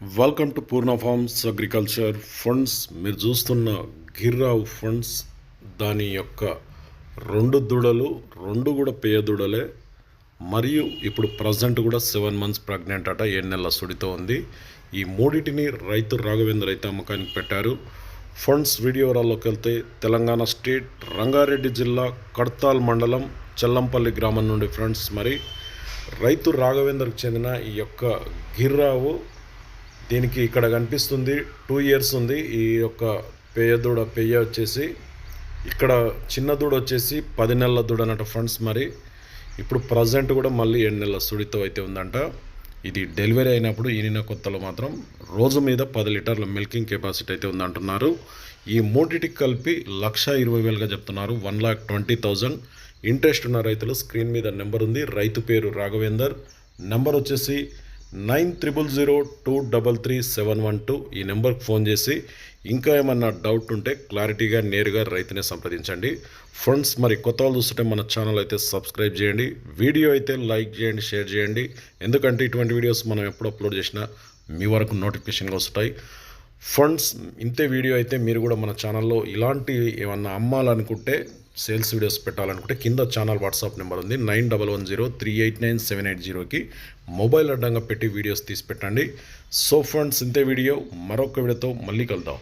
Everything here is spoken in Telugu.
Welcome to Purna farms agriculture funds మీరు చూస్తున్న గిర్రావు ఫండ్స్ దాని యొక్క రెండు దూడలు రెండు కూడా పేయ దూడలే. మరియు ఇప్పుడు ప్రజెంట్ కూడా సెవెన్ మంత్స్ ప్రెగ్నెంట్ అట ఏడు నెలల సుడితో ఉంది. ఈ మూడింటిని రైతు రాఘవేంద్ర రైతు అమ్మకానికి పెట్టారు. ఫండ్స్ వీడియోరాల్లోకి వెళ్తే తెలంగాణ స్టేట్ రంగారెడ్డి జిల్లా కడ్తాల్ మండలం చెల్లంపల్లి గ్రామం నుండి ఫ్రెండ్స్ మరి. రైతు రాఘవేంద్రకు చెందిన ఈ యొక్క గిర్రావు దీనికి ఇక్కడ కనిపిస్తుంది టూ ఇయర్స్ ఉంది. ఈ యొక్క పెయ్య దూడ పెయ్య వచ్చేసి ఇక్కడ చిన్న దూడ వచ్చేసి పది నెలల దూడ అన్నట్టు ఫ్రెండ్స్ మరి. ఇప్పుడు ప్రజెంట్ కూడా మళ్ళీ ఏడు నెలల సుడితో అయితే ఉందంట. ఇది డెలివరీ అయినప్పుడు ఈనిన కొత్తలో మాత్రం రోజు మీద పది లీటర్ల మిల్కింగ్ కెపాసిటీ అయితే ఉందంటున్నారు. ఈ మూడింటికి కలిపి లక్ష ఇరవై వేలుగా చెప్తున్నారు. One lakh twenty thousand. Interest ఉన్న రైతులు స్క్రీన్ మీద నెంబర్ ఉంది. రైతు పేరు రాఘవేందర్. నెంబర్ వచ్చేసి nine triple zero two double three seven one two ఈ నెంబర్కి ఫోన్ చేసి ఇంకా ఏమన్నా డౌట్ ఉంటే క్లారిటీగా నేరుగా రైతునే సంప్రదించండి. ఫ్రెండ్స్ మరి కొత్త వాళ్ళు చూస్తుంటే మన ఛానల్ అయితే సబ్స్క్రైబ్ చేయండి. వీడియో అయితే లైక్ చేయండి షేర్ చేయండి. ఎందుకంటే ఇటువంటి వీడియోస్ మనం ఎప్పుడు అప్లోడ్ చేసినా మీ వరకు నోటిఫికేషన్గా వస్తాయి. ఫండ్స్ ఇంతే వీడియో అయితే మీరు కూడా మన ఛానల్లో ఇలాంటి ఏమన్నా అమ్మాలనుకుంటే సేల్స్ వీడియోస్ పెట్టాలనుకుంటే కింద ఛానల్ వాట్సాప్ నెంబర్ ఉంది. Nine double one zero three eight nine seven eight జీరోకి మొబైల్ అడ్డంగా పెట్టి వీడియోస్ తీసి పెట్టండి. సో ఫ్రెండ్స్ ఇంతే వీడియో. మరొక వీడియోతో మళ్ళీ కలుద్దాం.